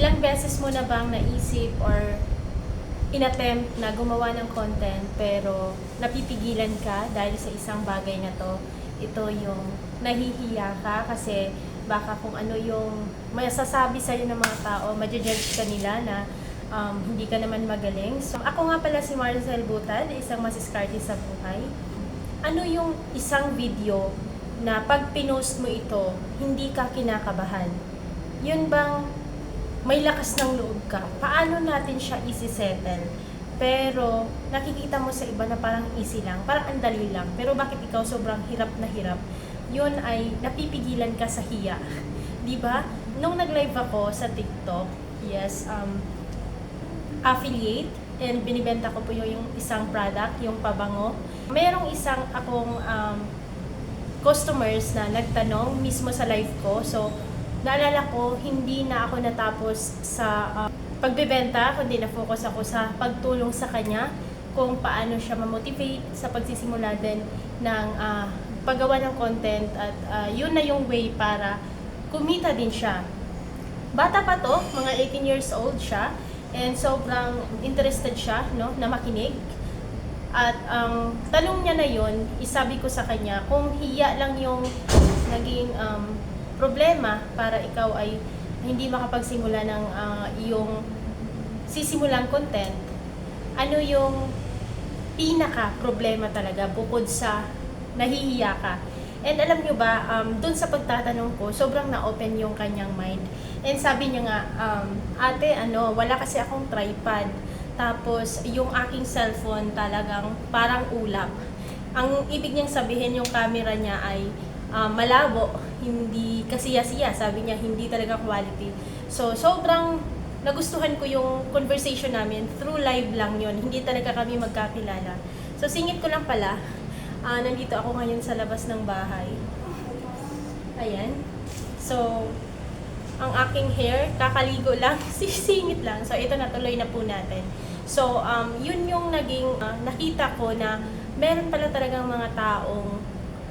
Ilang beses mo na bang naisip or inattempt na gumawa ng content pero napipigilan ka dahil sa isang bagay na to? Ito yung nahihiya ka kasi baka kung ano yung masasabi sa'yo ng mga tao, majudge ka nila na um, hindi ka naman magaling. So, ako nga pala si Marcel Butad, isang masiskarte sa buhay. Ano yung isang video na pag pinost mo ito, hindi ka kinakabahan? Yun bang may lakas ng loob ka? Paano natin siya isi-settle? Pero nakikita mo sa iba na parang easy lang, parang ang dali lang. Pero bakit ikaw sobrang hirap na hirap? Yun ay napipigilan ka sa hiya. 'Di ba? Nung nag-live ako sa TikTok, yes, um, affiliate and binibenta ko po yung isang product, yung pabango. Merong isang akong um, customers na nagtanong mismo sa live ko. So, naalala ko, hindi na ako natapos sa uh, pagbebenta, kundi na-focus ako sa pagtulong sa kanya kung paano siya ma-motivate sa pagsisimula din ng uh, paggawa ng content at uh, yun na yung way para kumita din siya. Bata pa to, mga 18 years old siya and sobrang interested siya no, na makinig. At ang tanong niya na yun, isabi ko sa kanya, kung hiya lang yung naging um, problema para ikaw ay hindi makapagsimula ng uh, iyong sisimulang content, ano yung pinaka problema talaga bukod sa nahihiya ka. And alam nyo ba, um, dun sa pagtatanong ko, sobrang na-open yung kanyang mind. And sabi niya nga, um, ate, ano, wala kasi akong tripod. Tapos, yung aking cellphone talagang parang ulap. Ang ibig niyang sabihin yung camera niya ay um, malabo, hindi kasiya-siya. Sabi niya, hindi talaga quality. So, sobrang nagustuhan ko yung conversation namin through live lang yon Hindi talaga kami magkakilala. So, singit ko lang pala, Ah, nandito ako ngayon sa labas ng bahay. Ayan. So, ang aking hair, kakaligo lang, sisingit lang. So, ito natuloy na po natin. So, um, yun yung naging uh, nakita ko na meron pala talagang mga taong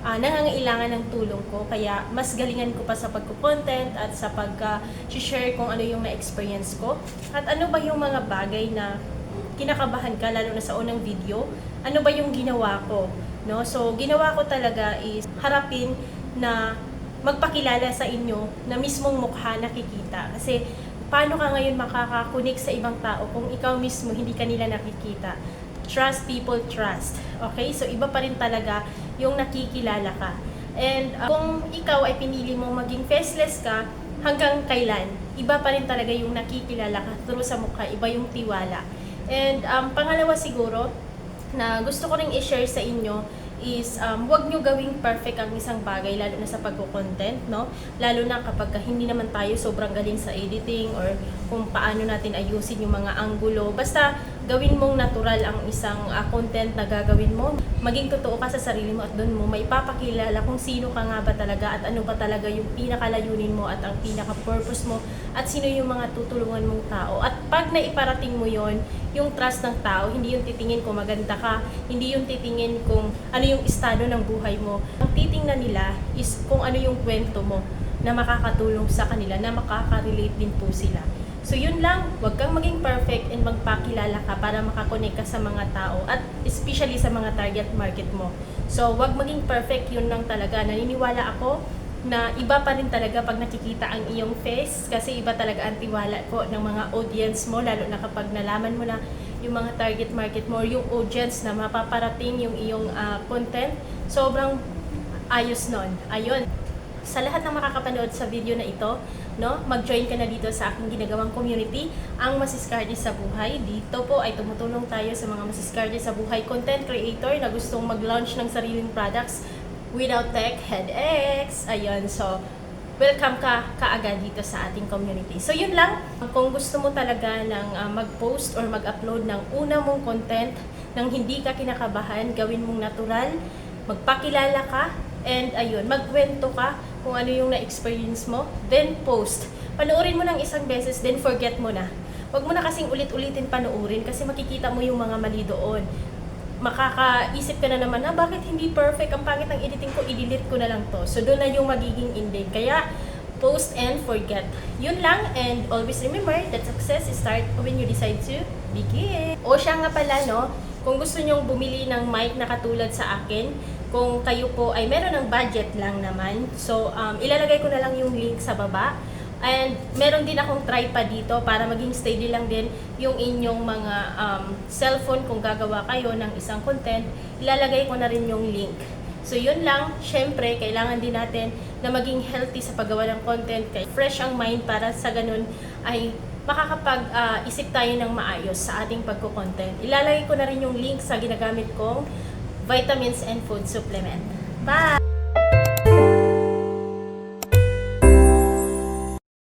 uh, nangangailangan ng tulong ko. Kaya, mas galingan ko pa sa pagko-content at sa pag-share kung ano yung na-experience ko. At ano ba yung mga bagay na kinakabahan ka, lalo na sa unang video, ano ba yung ginawa ko? No? So, ginawa ko talaga is harapin na magpakilala sa inyo na mismong mukha nakikita. Kasi, paano ka ngayon makakakunik sa ibang tao kung ikaw mismo hindi ka nila nakikita? Trust people, trust. Okay? So, iba pa rin talaga yung nakikilala ka. And uh, kung ikaw ay pinili mong maging faceless ka, hanggang kailan, iba pa rin talaga yung nakikilala ka through sa mukha, iba yung tiwala. And um, pangalawa siguro, na gusto ko ring i-share sa inyo is um, huwag nyo gawing perfect ang isang bagay lalo na sa pagko-content, no? Lalo na kapag hindi naman tayo sobrang galing sa editing or kung paano natin ayusin yung mga anggulo. Basta gawin mong natural ang isang uh, content na gagawin mo. Maging totoo ka sa sarili mo at doon mo may papakilala kung sino ka nga ba talaga at ano ba talaga yung pinakalayunin mo at ang pinaka-purpose mo at sino yung mga tutulungan mong tao. At pag naiparating mo yon yung trust ng tao, hindi yung titingin kung maganda ka, hindi yung titingin kung ano yung estado ng buhay mo. Ang titingnan nila is kung ano yung kwento mo na makakatulong sa kanila, na makaka-relate din po sila. So yun lang, huwag kang maging perfect and magpakilala ka para makakonek ka sa mga tao at especially sa mga target market mo. So huwag maging perfect, yun lang talaga. Naniniwala ako na iba pa rin talaga pag nakikita ang iyong face kasi iba talaga ang tiwala ko ng mga audience mo lalo na kapag nalaman mo na yung mga target market mo, yung audience na mapaparating yung iyong uh, content, sobrang ayos nun. Ayun sa lahat ng makakapanood sa video na ito, no, mag-join ka na dito sa aking ginagawang community, ang Masiskarte sa Buhay. Dito po ay tumutulong tayo sa mga Masiskarte sa Buhay content creator na gustong mag-launch ng sariling products without tech headaches. Ayun, so welcome ka kaagad dito sa ating community. So yun lang, kung gusto mo talaga ng uh, mag-post or mag-upload ng una mong content nang hindi ka kinakabahan, gawin mong natural, magpakilala ka, and ayun, magkwento ka kung ano yung na-experience mo, then post. Panoorin mo ng isang beses, then forget mo na. Huwag mo na kasing ulit-ulitin panoorin kasi makikita mo yung mga mali doon. Makakaisip ka na naman, na bakit hindi perfect? Ang pangit ng editing ko, i-delete ko na lang to. So, doon na yung magiging ending. Kaya, post and forget. Yun lang and always remember that success start when you decide to begin. O siya nga pala no, kung gusto nyong bumili ng mic na katulad sa akin, kung kayo po ay meron ng budget lang naman, so um, ilalagay ko na lang yung link sa baba. And meron din akong tripod dito para maging steady lang din yung inyong mga um, cellphone kung gagawa kayo ng isang content. Ilalagay ko na rin yung link. So yun lang, syempre, kailangan din natin na maging healthy sa paggawa ng content. Kaya fresh ang mind para sa ganun ay makakapag-isip tayo ng maayos sa ating pagko-content. Ilalagay ko na rin yung link sa ginagamit kong vitamins and food supplement. Bye!